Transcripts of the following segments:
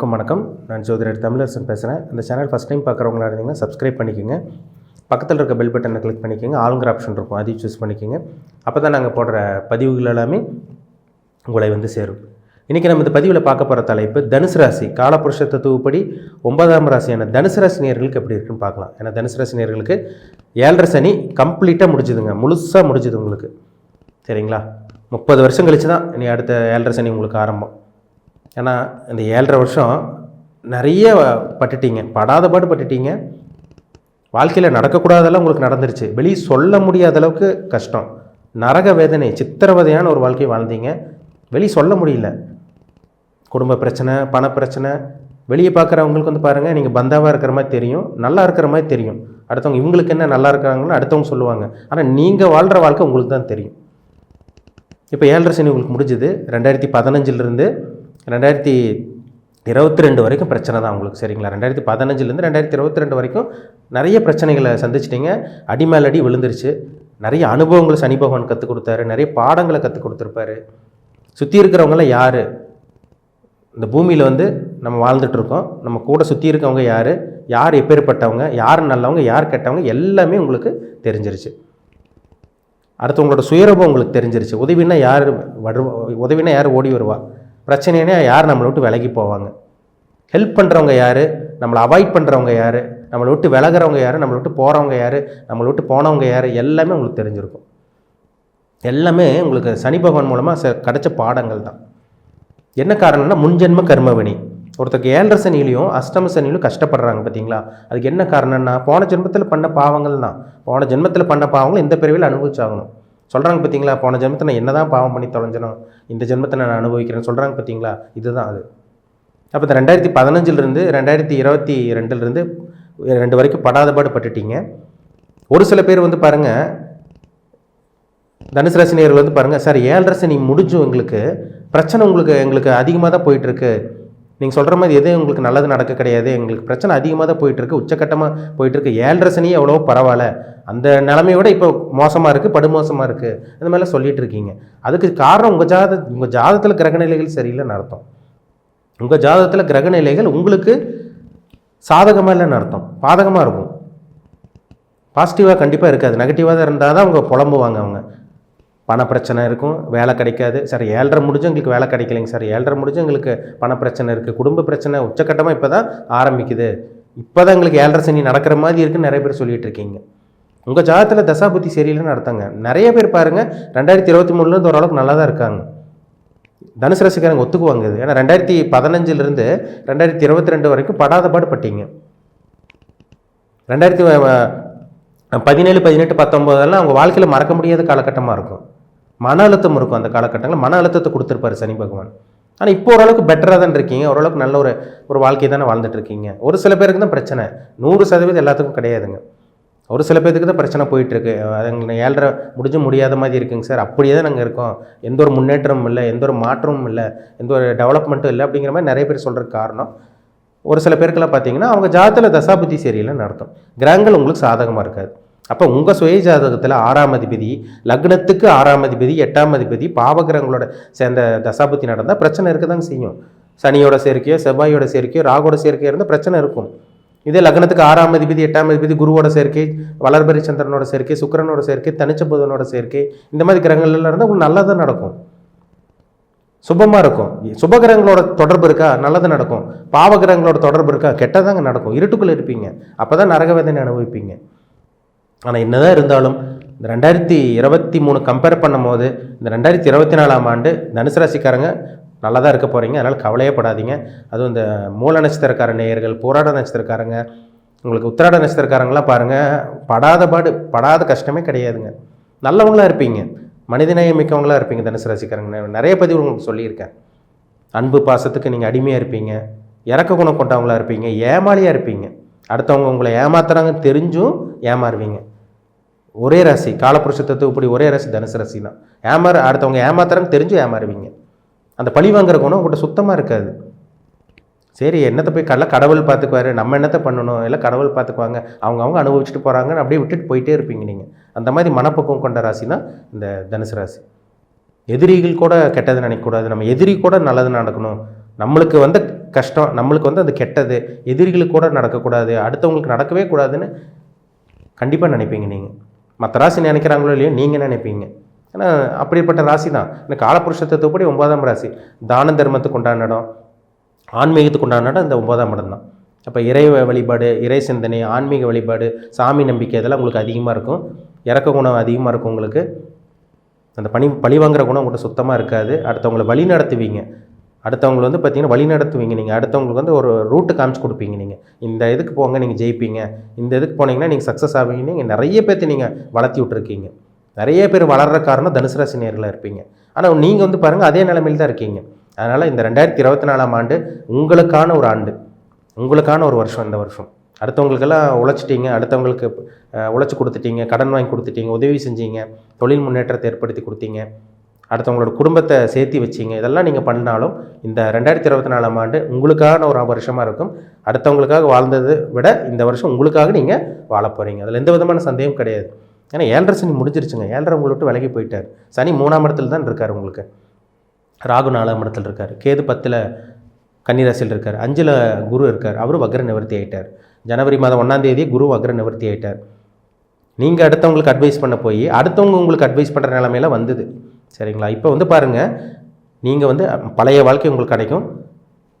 அனைவருக்கும் வணக்கம். நான் ஜோதிடர் தமிழரசன் பேசுகிறேன் இந்த சேனல் ஃபஸ்ட் டைம் பார்க்குறவங்களா இருந்தீங்கன்னா சப்ஸ்கிரைப் பண்ணிக்கோங்க. பக்கத்தில் இருக்க பெல் பட்டனை கிளிக் பண்ணிக்கோங்க. ஆளுங்கிற ஆப்ஷன் இருக்கும். அதையும் சூஸ் பண்ணிக்கோங்க. அப்போ தான் நாங்கள் போடுற பதிவுகள் எல்லாமே உங்களை வந்து சேரும். இன்றைக்கி நம்ம இந்த பதிவில் பார்க்க போகிற தலைப்பு தனுசு ராசி. காலபுருஷ தத்துவப்படி ஒன்பதாம் ராசியான தனுசு ராசி நேர்களுக்கு எப்படி இருக்குன்னு பார்க்கலாம். ஏன்னா தனுசு ராசி நேர்களுக்கு ஏழரை சனி கம்ப்ளீட்டாக முடிஞ்சுதுங்க. முழுசாக முடிஞ்சுது உங்களுக்கு. சரிங்களா? முப்பது வருஷம் கழிச்சு தான் இனி அடுத்த ஏழரை சனி உங்களுக்கு ஆரம்பம். ஏன்னா இந்த ஏழரை வருஷம் நிறைய பட்டுட்டீங்க. படாத பாடு பட்டுட்டீங்க. வாழ்க்கையில் நடக்கக்கூடாதெல்லாம் உங்களுக்கு நடந்துருச்சு. வெளியே சொல்ல முடியாத அளவுக்கு கஷ்டம். நரக வேதனை சித்திரவதையான ஒரு வாழ்க்கை வாழ்ந்தீங்க. வெளியே சொல்ல முடியல. குடும்ப பிரச்சனை பண பிரச்சனை வெளியே பார்க்குறவங்களுக்கு வந்து பாருங்கள் நீங்கள் பந்தாவாக இருக்கிற மாதிரி தெரியும் நல்லா இருக்கிற மாதிரி தெரியும். அடுத்தவங்க இவங்களுக்கு என்ன நல்லா இருக்காங்கன்னு அடுத்தவங்க சொல்லுவாங்க. ஆனால் நீங்கள் வாழ்கிற வாழ்க்கை உங்களுக்கு தான் தெரியும். இப்போ ஏழரை சனி உங்களுக்கு முடிஞ்சுது. ரெண்டாயிரத்தி பதினஞ்சிலிருந்து ரெண்டாயிரத்தி இருபத்தி ரெண்டு வரைக்கும் பிரச்சனை தான் உங்களுக்கு சரிங்களா? ரெண்டாயிரத்தி பதினஞ்சுலேருந்து ரெண்டாயிரத்தி இருபத்தி ரெண்டு வரைக்கும் நிறைய பிரச்சனைகளை சந்திச்சிட்டிங்க. அடி மேலடி விழுந்துருச்சு. நிறைய அனுபவங்களை சனி பகவான் கற்றுக் கொடுத்தாரு. நிறைய பாடங்களை கற்றுக் கொடுத்துருப்பாரு. சுற்றி இருக்கிறவங்களாம் யார்? இந்த பூமியில் வந்து நம்ம வாழ்ந்துட்டுருக்கோம் நம்ம கூட சுற்றி இருக்கவங்க யார்? யார் எப்பேற்பட்டவங்க யார் நல்லவங்க? யார் கெட்டவங்க? எல்லாமே உங்களுக்கு தெரிஞ்சிருச்சு. அடுத்தவங்களோட சுயரூபம் உங்களுக்கு தெரிஞ்சிருச்சு. உதவினா யார் வருவா? உதவினா யார் ஓடி வருவா? பிரச்சனைனா யார் நம்மளை விட்டு விலகி போவாங்க? ஹெல்ப் பண்ணுறவங்க யார்? நம்மளை அவாய்ட் பண்ணுறவங்க யார்? நம்மளை விட்டு விலகிறவங்க யார்? நம்மளை விட்டு போகிறவங்க யார்? நம்மளை விட்டு போனவங்க யார்? எல்லாமே உங்களுக்கு தெரிஞ்சிருக்கும். எல்லாமே உங்களுக்கு சனி பகவான் மூலமாக ச கிடச்ச பாடங்கள் தான். என்ன காரணம்னா முன்ஜென்ம கர்மவினி ஒருத்தருக்கு ஏழரை சனிலையும் அஷ்டம சனிலையும் கஷ்டப்படுறாங்க பார்த்தீங்களா? அதுக்கு என்ன காரணம்னா போன ஜென்மத்தில் பண்ண பாவங்கள் தான். போன ஜென்மத்தில் பண்ண பாவங்கள் இந்த பிரிவில் அனுபவிச்சாகணும். சொல்கிறாங்க பார்த்தீங்களா போன ஜென்மத்தை நான் என்ன தான் பாவம் பண்ணி தொலைஞ்சனோ இந்த ஜென்மத்தை நான் அனுபவிக்கிறேன்னு சொல்கிறாங்க பார்த்தீங்களா இதுதான் அது. அப்போ இந்த ரெண்டாயிரத்தி பதினஞ்சிலிருந்து ரெண்டாயிரத்தி இருபத்தி ரெண்டுலேருந்து ரெண்டு வரைக்கும் படாத பாடு பட்டுட்டீங்க. ஒரு சில பேர் வந்து பாருங்கள் தனுசு ராசி வந்து பாருங்கள் சார் ஏழரை சனி முடிஞ்சும் எங்களுக்கு பிரச்சனை உங்களுக்கு எங்களுக்கு அதிகமாக தான் போயிட்டுருக்கு நீங்கள் சொல்கிற மாதிரி எதுவும் உங்களுக்கு நல்லது நடக்க கிடையாது. எங்களுக்கு பிரச்சனை அதிகமாக தான் போயிட்டுருக்கு உச்சக்கட்டமாக போயிட்டுருக்கு ஏழரை சனியே எவ்வளோ பரவாயில்ல. அந்த நிலமையோட இப்போ மோசமாக இருக்குது படுமோசமாக இருக்குது இந்த மாதிரிலாம் சொல்லிகிட்டு இருக்கீங்க. அதுக்கு காரணம் உங்கள் ஜாத உங்கள் ஜாதகத்தில் கிரகநிலைகள் சரியில்லைன்னு அர்த்தம். உங்கள் ஜாதகத்தில் கிரகநிலைகள் உங்களுக்கு சாதகமாக இல்லைன்னு அர்த்தம். பாதகமாக இருக்கும். பாசிட்டிவாக கண்டிப்பாக இருக்காது. நெகட்டிவாக தான் இருந்தால் தான் அவங்க புலம்புவாங்க அவங்க. பண பிரச்சனை இருக்கும் வேலை கிடைக்காது. சார் ஏழரை முடிஞ்சு எங்களுக்கு வேலை கிடைக்கலைங்க சார். ஏழரை முடிஞ்சு எங்களுக்கு பண பிரச்சனை இருக்குது குடும்ப பிரச்சனை உச்சக்கட்டமாக இப்போ தான் ஆரம்பிக்குது. இப்போ தான் எங்களுக்கு ஏழரை சனி நடக்கிற மாதிரி இருக்குன்னு நிறைய பேர் சொல்லிகிட்டு இருக்கீங்க. உங்கள் ஜாதகத்தில் தசாபுத்தி சரியில்லைன்னு நடத்தாங்க நிறைய பேர் பாருங்கள் ரெண்டாயிரத்தி இருபத்தி மூணுலேருந்து ஓரளவுக்கு நல்லா தான் இருக்காங்க. தனுசு ரசிகரங்க ஒத்துக்குவாங்க இது. ஏன்னா ரெண்டாயிரத்தி பதினஞ்சிலிருந்து ரெண்டாயிரத்தி இருபத்தி ரெண்டு வரைக்கும் படாத பாடு பட்டீங்க. ரெண்டாயிரத்தி பதினேழு பதினெட்டு பத்தொம்போதெல்லாம் அவங்க வாழ்க்கையில் மறக்க முடியாத காலகட்டமாக இருக்கும். மன அழுத்தம் இருக்கும் அந்த காலகட்டங்களில். மன அழுத்தத்தை கொடுத்துருப்பாரு சனி பகவான். ஆனால் இப்போ ஓரளவுக்கு பெட்டராக தான் இருக்கீங்க. ஓரளவுக்கு நல்ல ஒரு ஒரு வாழ்க்கையை தானே வாழ்ந்துட்டு இருக்கீங்க. ஒரு சில பேருக்கு தான் பிரச்சனை. நூறு சதவீதம் எல்லாத்துக்கும் கிடையாதுங்க. ஒரு சில பேருக்கு தான் பிரச்சனை போயிட்டுருக்கு. அது ஏழரை முடிஞ்சு முடியாத மாதிரி இருக்குங்க சார். அப்படியே தான் நாங்கள் இருக்கோம். எந்த ஒரு முன்னேற்றமும் இல்லை. எந்த ஒரு மாற்றமும் இல்லை. எந்த ஒரு டெவலப்மெண்ட்டும் இல்லை அப்படிங்கிற மாதிரி நிறைய பேர் சொல்கிறதுக்கு காரணம் ஒரு சில பேருக்கெல்லாம் பார்த்தீங்கன்னா அவங்க ஜாதத்தில் தசாபுத்தி சரியில்லைன்னு நடத்தும் கிரகங்கள் உங்களுக்கு சாதகமாக இருக்காது. அப்போ உங்கள் சுய ஜாதகத்தில் ஆறாம் அதிபதி லக்னத்துக்கு ஆறாம் அதிபதி எட்டாம் அதிபதி பாவகிரகங்களோட சேர்ந்த தசாபுத்தி நடந்தால் பிரச்சனை இருக்க தாங்க செய்யும். சனியோட சேர்க்கையோ செவ்வாயோட சேர்க்கையோ ராகோட சேர்க்கையோ இருந்தால் பிரச்சனை இருக்கும். இதே லக்னத்துக்கு ஆறாம் அதிபதி எட்டாம் அதிபதி குருவோட சேர்க்கை வளர்பரி சந்திரனோட சேர்க்கை சுக்கரனோட சேர்க்கை தனிச்ச புதனோட சேர்க்கை இந்த மாதிரி கிரகங்கள்லாம் இருந்தால் உங்களுக்கு நல்லா தான் நடக்கும். சுபமாக இருக்கும். சுபகிரகங்களோட தொடர்பு இருக்கா? நல்லது நடக்கும். பாவகிரகங்களோட தொடர்பு இருக்கா? கெட்டதாங்க நடக்கும். இருட்டுக்குள்ளே இருப்பீங்க. அப்போ தான் நரகவேதனை அனுபவிப்பீங்க. ஆனால் என்னதான் இருந்தாலும் இந்த ரெண்டாயிரத்தி இருபத்தி மூணு கம்பேர் பண்ணும்போது இந்த ரெண்டாயிரத்தி இருபத்தி நாலாம் ஆண்டு தனுசு ராசிக்காரங்க நல்லா தான் இருக்க போகிறீங்க அதனால் கவலையே படாதீங்க. அதுவும் இந்த மூல நட்சத்திரக்கார நேயர்கள் போராட நட்சத்திரக்காரங்க உங்களுக்கு உத்திராட நட்சத்திரக்காரங்களாம் பாருங்கள் படாத பாடு படாத கஷ்டமே கிடையாதுங்க. நல்லவங்களா இருப்பீங்க. மனிதநயமிக்கவங்களா இருப்பீங்க தனுசு ராசிக்காரங்க. நிறைய பதிவு உங்களுக்கு சொல்லியிருக்கேன். அன்பு பாசத்துக்கு நீங்கள் அடிமையாக இருப்பீங்க. இறக்க குணம் கொண்டவங்களா இருப்பீங்க. ஏமாளியாக இருப்பீங்க. அடுத்தவங்க உங்களை ஏமாத்துறாங்கன்னு தெரிஞ்சும் ஏமாறுவீங்க. ஒரே ராசி காலப்புருஷ தத்துவப்படி ஒரே ராசி தனுசு ராசி தான் ஏமாற அடுத்தவங்க ஏமாத்துறாங்க தெரிஞ்சு ஏமாறுவீங்க. அந்த பழி வாங்குற குணம் உங்கள்கிட்ட சுத்தமாக இருக்காது. சரி என்னத்தை போய் கடல கடவுள் பார்த்துக்குவாரு நம்ம என்னத்தை பண்ணணும்? எல்லாம் கடவுள் பார்த்துக்குவாங்க அவங்க அவங்க அனுபவிச்சுட்டு போகிறாங்கன்னு அப்படியே விட்டுட்டு போயிட்டே இருப்பீங்க நீங்கள் அந்த மாதிரி மனப்பக்குவம் கொண்ட ராசி தான் இந்த தனுசு ராசி. எதிரிகள் கூட கெட்டது நினைக்கக்கூடாது. நம்ம எதிரி கூட நல்லது நடக்கணும். நம்மளுக்கு வந்து கஷ்டம் நம்மளுக்கு வந்து அது கெட்டது. எதிரிகளுக்கு கூட நடக்கக்கூடாது. அடுத்தவங்களுக்கு நடக்கவே கூடாதுன்னு கண்டிப்பாக நினைப்பீங்க நீங்கள் மற்ற ராசி நினைக்கிறாங்களோ இல்லையோ நீங்கள் நினைப்பீங்க. ஏன்னா அப்படிப்பட்ட ராசி தான் இந்த காலப்புருஷ தத்துவப்படி ஒன்பதாம் ராசி. தான தர்மத்துக்கு உண்டான இடம் ஆன்மீகத்துக்கு உண்டான இடம் இந்த ஒன்பதாம் இடம் தான் அப்போ இறை வழிபாடு இறை சிந்தனை ஆன்மீக வழிபாடு சாமி நம்பிக்கை இதெல்லாம் உங்களுக்கு அதிகமாக இருக்கும். இறக்க குணம் அதிகமாக இருக்கும் உங்களுக்கு. அந்த பணி பழி வாங்குற குணம் உங்கள்கிட்ட சுத்தமாக இருக்காது. அடுத்தவங்களை வழி நடத்துவீங்க. அடுத்தவங்களை வந்து பார்த்தீங்கன்னா வழி நடத்துவீங்க நீங்கள் அடுத்தவங்களுக்கு வந்து ஒரு ரூட்டு காமிச்சு கொடுப்பீங்க நீங்கள் இந்த இதுக்கு போங்க நீங்கள் ஜெயிப்பீங்க. இந்த இதுக்கு போனீங்கன்னா நீங்கள் சக்ஸஸ் ஆவீங்க. நீங்கள் நிறைய பேர்த்து நீங்கள் வளர்த்தி விட்ருக்கீங்க நிறைய பேர் வளர்கிற காரணம் தனுசு ராசி நேரில் இருப்பீங்க. ஆனால் நீங்கள் வந்து பாருங்கள் அதே நிலைமையில் தான் இருக்கீங்க. அதனால் இந்த ரெண்டாயிரத்தி இருபத்தி நாலாம் ஆண்டு உங்களுக்கான ஒரு ஆண்டு. உங்களுக்கான ஒரு வருஷம் இந்த வருஷம். அடுத்தவங்களுக்கெல்லாம் உழைச்சிட்டீங்க. அடுத்தவங்களுக்கு உழைச்சி கொடுத்துட்டீங்க. கடன் வாங்கி கொடுத்துட்டீங்க. உதவி செஞ்சீங்க. தொழில் முன்னேற்றத்தை ஏற்படுத்தி கொடுத்தீங்க. அடுத்தவங்களோட குடும்பத்தை சேர்த்து வச்சீங்க. இதெல்லாம் நீங்கள் பண்ணாலும் இந்த ரெண்டாயிரத்தி இருபத்தி நாலாம் ஆண்டு உங்களுக்கான ஒரு வருஷமாக இருக்கும். அடுத்தவங்களுக்காக வாழ்ந்ததை விட இந்த வருஷம் உங்களுக்காக நீங்கள் வாழ போகிறீங்க அதில் எந்த விதமான சந்தேகம் கிடையாது. ஏன்னா ஏழரை சனி முடிஞ்சிருச்சுங்க. ஏழரை உங்களை விட்டு விலகி போயிட்டார். சனி மூணாம் இடத்துல தான் இருக்கார் உங்களுக்கு. ராகு நாலாம் இடத்துல இருக்கார். கேது பத்தில் கன்னிராசியில் இருக்கார். அஞ்சில் குரு இருக்கார். அவரும் வக்ர நிவர்த்தி ஆகிட்டார் ஜனவரி மாதம் ஒன்றாம் தேதி குரு வக்ர நிவர்த்தி ஆயிட்டார். நீங்கள் அடுத்தவங்களுக்கு அட்வைஸ் பண்ண போய் அடுத்தவங்க உங்களுக்கு அட்வைஸ் பண்ணுற நிலமையில வந்தது. சரிங்களா? இப்போ வந்து பாருங்கள் நீங்கள் வந்து பழைய வாழ்க்கை உங்களுக்கு கிடைக்கும்.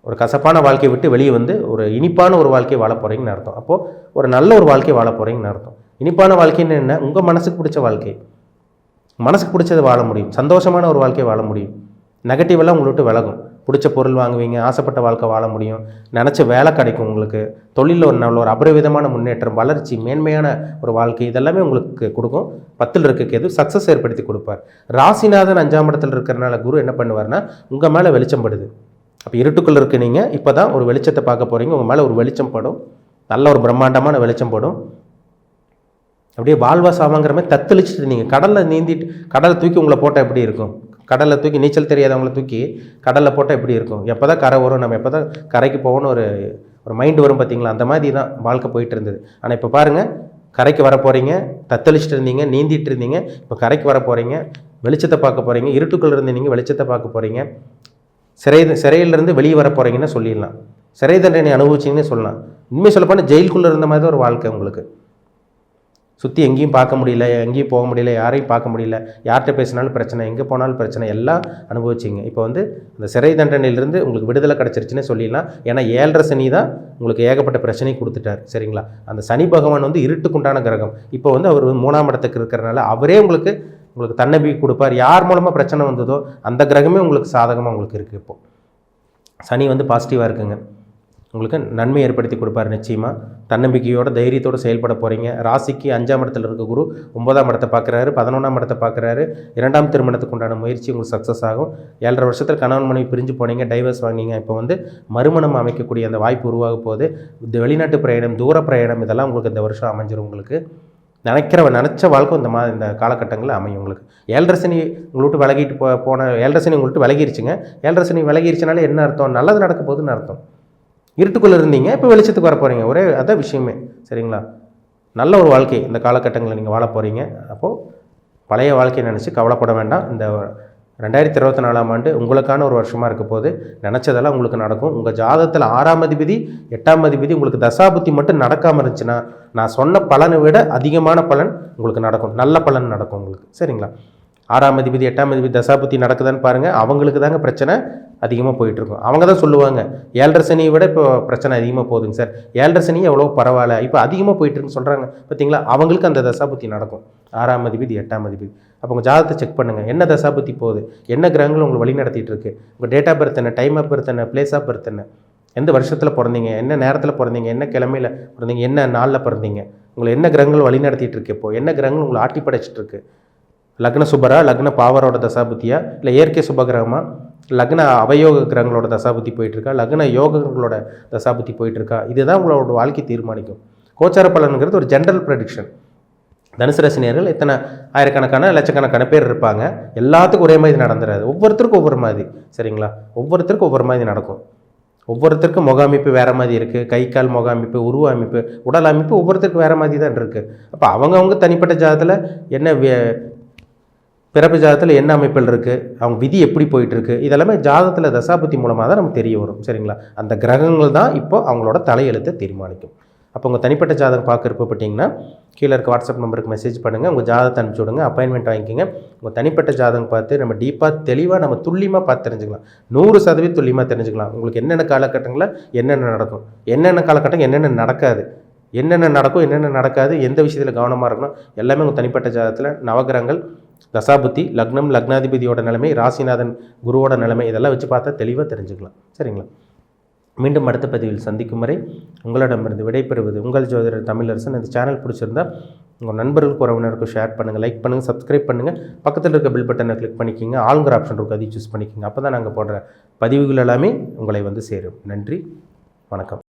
ஒரு கசப்பான வாழ்க்கையை விட்டு வெளியே வந்து ஒரு இனிப்பான ஒரு வாழ்க்கையை வாழ போகிறீங்கன்னு அர்த்தம். அப்போது ஒரு நல்ல ஒரு வாழ்க்கையை வாழ போகிறீங்கன்னு அர்த்தம். இனிப்பான வாழ்க்கைன்னு என்ன? உங்கள் மனசுக்கு பிடிச்ச வாழ்க்கை. மனசுக்கு பிடிச்சதை வாழ முடியும். சந்தோஷமான ஒரு வாழ்க்கையை வாழ முடியும். நெகட்டிவெல்லாம் உங்களை விட்டு விலகும். பிடிச்ச பொருள் வாங்குவீங்க ஆசைப்பட்ட வாழ்க்கை வாழ முடியும். நினச்ச வேலை கிடைக்கும் உங்களுக்கு. தொழிலில் ஒரு நல்ல ஒரு அபரிவிதமான முன்னேற்றம் வளர்ச்சி மேன்மையான ஒரு வாழ்க்கை இதெல்லாமே உங்களுக்கு கொடுக்கும். பத்தில் இருக்க எது சக்ஸஸ் ஏற்படுத்தி கொடுப்பார். ராசிநாதன் அஞ்சாம் இடத்துல இருக்கிறனால குரு என்ன பண்ணுவார்னா உங்கள் மேலே வெளிச்சம் படுது. அப்போ இருட்டுக்குள்ள இருக்க நீங்கள் இப்போ தான் ஒரு வெளிச்சத்தை பார்க்க போகிறீங்க உங்கள் மேலே ஒரு வெளிச்சம் படும். நல்ல ஒரு பிரம்மாண்டமான வெளிச்சம் படும். அப்படியே வாழ்வா சாவாங்கிற மாதிரி தத்தளிச்சுட்டு நீங்கள் கடலில் நீந்திட்டு கடலை தூக்கி உங்களை போட்டால் எப்படி இருக்கும்? கடலில் தூக்கி நீச்சல் தெரியாதவங்களை தூக்கி கடலில் போட்டால் எப்படி இருக்கும்? எப்போ தான் கரை வரும் நம்ம எப்போ தான் கரைக்கு போகணும்னு ஒரு ஒரு மைண்டு வரும் பார்த்தீங்களா அந்த மாதிரி தான் வாழ்க்கை போயிட்டு இருந்தது. ஆனால் இப்போ பாருங்கள் கரைக்கு வர போகிறீங்க தத்தளிச்சுட்டு இருந்தீங்க நீந்திட்டு இருந்தீங்க இப்போ கரைக்கு வர போகிறீங்க வெளிச்சத்தை பார்க்க போகிறீங்க இருட்டுக்குள்ள இருந்து நீங்கள் வெளிச்சத்தை பார்க்க போகிறீங்க சிறை சிறையிலேருந்து வெளியே வர போகிறீங்கன்னு சொல்லிடலாம். சிறை தண்டனை அனுபவிச்சிங்கன்னு சொல்லலாம். உண்மை சொல்லப்போனால் ஜெயிலுக்குள்ளே இருந்த மாதிரி தான் ஒரு வாழ்க்கை உங்களுக்கு. சுற்றி எங்கேயும் பார்க்க முடியல எங்கேயும் போக முடியல யாரையும் பார்க்க முடியல யார்கிட்ட பேசினாலும் பிரச்சனை எங்கே போனாலும் பிரச்சனை எல்லாம் அனுபவிச்சிங்க. இப்போ வந்து அந்த சிறை தண்டனையிலிருந்து உங்களுக்கு விடுதலை கிடச்சிருச்சுன்னு சொல்லிடலாம். ஏன்னா ஏழரை சனி தான் உங்களுக்கு ஏகப்பட்ட பிரச்சனையை கொடுத்துட்டார் சரிங்களா? அந்த சனி பகவான் வந்து இருட்டுக்குண்டான கிரகம். இப்போ வந்து அவர் மூணாம் இடத்துக்கு இருக்கிறனால அவரே உங்களுக்கு உங்களுக்கு தன்னம்பிக்கை கொடுப்பார். யார் மூலமாக பிரச்சனை வந்ததோ அந்த கிரகமே உங்களுக்கு சாதகமாக உங்களுக்கு இருக்குது இப்போது சனி வந்து பாசிட்டிவாக இருக்குங்க. உங்களுக்கு நன்மை ஏற்படுத்தி கொடுப்பார் நிச்சயமாக தன்னம்பிக்கையோட தைரியத்தோடு செயல்பட போகிறீங்க ராசிக்கு அஞ்சாம் இடத்துல இருக்க குரு ஒன்பதாம் இடத்தை பார்க்குறாரு பதினொன்றாம் இடத்தை பார்க்குறாரு. இரண்டாம் திருமணத்துக்கு உண்டான முயற்சி உங்களுக்கு சக்ஸஸ் ஆகும். ஏழரை வருஷத்தில் கணவன் மனைவி பிரிஞ்சு போனீங்க டைவர்ஸ் வாங்கினீங்க இப்போ வந்து மறுமணம் அமைக்கக்கூடிய அந்த வாய்ப்பு உருவாக போகுது. இந்த வெளிநாட்டு பிரயாணம் தூர பிரயாணம் இதெல்லாம் உங்களுக்கு இந்த வருஷம் அமைஞ்சிரும் உங்களுக்கு. நினைக்கிற நினச்ச வாழ்க்கை இந்த மாதிரி இந்த காலகட்டங்களில் அமையும் உங்களுக்கு. ஏழரசனி உங்கள்கிட்ட விலகிட்டு போ போன ஏழரசனி உங்கள்கிட்ட விலகிருச்சுங்க. ஏழரசனி விலகிருச்சுனால என்ன அர்த்தம்? நல்லது நடக்க போகுதுன்னு அர்த்தம். இருட்டுக்குள்ளே இருந்தீங்க இப்போ வெளிச்சத்துக்கு வர போகிறீங்க ஒரே அதான் விஷயமே. சரிங்களா? நல்ல ஒரு வாழ்க்கை இந்த காலகட்டங்களில் நீங்கள் வாழ போகிறீங்க அப்போது பழைய வாழ்க்கையை நினச்சி கவலைப்பட வேண்டாம். இந்த ரெண்டாயிரத்தி இருபத்தி நாலாம் ஆண்டு உங்களுக்கான ஒரு வருஷமாக இருக்க போது நினச்சதெல்லாம் உங்களுக்கு நடக்கும். உங்கள் ஜாதகத்தில் ஆறாம் அதிபதி எட்டாம் அதிபதி உங்களுக்கு தசாபுத்தி மட்டும் நடக்காமல் இருந்துச்சுன்னா நான் சொன்ன பலனை விட அதிகமான பலன் உங்களுக்கு நடக்கும். நல்ல பலன் நடக்கும் உங்களுக்கு. சரிங்களா? ஆறாம் அதிபதி எட்டாம் அதிபதி தசாபுத்தி நடக்குதான்னு பாருங்கள் அவங்களுக்கு தாங்க பிரச்சனை அதிகமாக போயிட்டுருக்கும். அவங்க தான் சொல்லுவாங்க ஏழரை சனியை விட இப்போ பிரச்சனை அதிகமாக போகுதுங்க சார். ஏழரை சனி எவ்வளோ பரவாயில்ல இப்போ அதிகமாக போயிட்டுருக்குன்னு சொல்கிறாங்க பார்த்தீங்களா? அவங்களுக்கு அந்த தசாபுத்தி நடக்கும். ஆறாம் அதிபதி எட்டாம் அதிபதி. அப்போ உங்கள் ஜாதகத்தை செக் பண்ணுங்கள் என்ன தசாபுத்தி போகுது? என்ன கிரகங்கள் உங்களை வழி நடத்திட்டு இருக்கு உங்கள் டேட் ஆஃப் பர்த் என்ன? டைம் ஆஃப் பர்த் என்ன? பிளேஸ் ஆஃப் பர்த் என்ன? எந்த வருஷத்தில் பிறந்தீங்க? என்ன நேரத்தில் பிறந்தீங்க? என்ன கிழமையில் பிறந்தீங்க? என்ன நாளில் பிறந்தீங்க? உங்களை என்ன கிரகங்கள் வழி நடத்திட்டு இருக்கு இப்போ? என்ன கிரகங்கள் உங்களை ஆட்டி படைச்சிட்டு இருக்கு லக்ன சுபரா லக்ன பாவரோட தசாபுத்தியா இல்லை இயற்கை சுபகிரகமா? லக்ன அவயோக கிரகங்களோட தசாபுத்தி போயிட்டுருக்கா? லக்ன யோகங்களோட தசாபுத்தி போயிட்டுருக்கா? இதுதான் உங்களோட வாழ்க்கை தீர்மானிக்கும். கோச்சார பலனுங்கிறது ஒரு ஜென்ரல் ப்ரெடிக்ஷன் தனுசு ரசினியர்கள் இத்தனை ஆயிரக்கணக்கான லட்சக்கணக்கான பேர் இருப்பாங்க. எல்லாத்துக்கும் ஒரே மாதிரி நடந்துடாது ஒவ்வொருத்தருக்கும் ஒவ்வொரு மாதிரி. சரிங்களா? ஒவ்வொருத்தருக்கும் ஒவ்வொரு மாதிரி நடக்கும். ஒவ்வொருத்தருக்கும் முக அமைப்பு வேறு மாதிரி இருக்குது கை கால் முக அமைப்பு உருவ அமைப்பு உடல் அமைப்பு ஒவ்வொருத்தருக்கும் வேறு மாதிரி தான் இருக்குது அப்போ அவங்கவுங்க தனிப்பட்ட ஜாதத்தில் என்ன வே- பிறப்பு ஜாதகத்தில் என்ன அமைப்பில் இருக்குது அவங்க விதி எப்படி போயிட்டுருக்கு? இதெல்லாமே ஜாதகத்தில் தசாபுத்தி மூலமாக தான் நமக்கு தெரிய வரும். சரிங்களா? அந்த கிரகங்கள் தான் இப்போ அவங்களோட தலையெழுத்தை தீர்மானிக்கும். அப்போ உங்கள் தனிப்பட்ட ஜாதகம் பார்க்க விருப்பப்பட்டீங்கன்னா கீழே இருக்க வாட்ஸ்அப் நம்பருக்கு மெசேஜ் பண்ணுங்கள் உங்கள் ஜாதகத்தை அனுப்பிச்சி விடுங்க. அப்பாயின்மெண்ட் வாங்கிக்கிங்க. உங்கள் தனிப்பட்ட ஜாதகம் பார்த்து நம்ம டீப்பாக தெளிவாக நம்ம துல்லியமாக பார்த்து தெரிஞ்சுக்கலாம். நூறு சதவீதம் துல்லியமாக தெரிஞ்சுக்கலாம். உங்களுக்கு என்னென்ன காலகட்டங்களில் என்னென்ன நடக்கும்? என்னென்ன காலகட்டம் என்னென்ன நடக்காது? என்னென்ன நடக்கும் என்னென்ன நடக்காது? எந்த விஷயத்தில் கவனமாக இருக்கணும்? எல்லாமே உங்கள் தனிப்பட்ட ஜாதகத்தில் நவகிரகங்கள் தசாபுத்தி லக்னம் லக்னாதிபதியோட நிலைமை ராசிநாதன் குருவோட நிலைமை இதெல்லாம் வச்சு பார்த்தா தெளிவாக தெரிஞ்சுக்கலாம். சரிங்களா? மீண்டும் அடுத்த பதிவில் சந்திக்கும் வரை உங்களிடமிருந்து விடைபெறுவது உங்கள் ஜோதிடர் தமிழரசன். இந்த சேனல் பிடிச்சிருந்தா உங்கள் நண்பர்களுக்கு உறவினருக்கும் ஷேர் பண்ணுங்கள் லைக் பண்ணுங்கள் சப்ஸ்கிரைப் பண்ணுங்கள் பக்கத்தில் இருக்க பில் பட்டனை கிளிக் பண்ணிக்கிங்க. ஆளுங்கிற ஆப்ஷன் இருக்கும் அதையும் சூஸ் பண்ணிக்கிங்க. அப்போ தான் நாங்கள் போடுற பதிவுகள் எல்லாமே உங்களை வந்து சேரும். நன்றி வணக்கம்.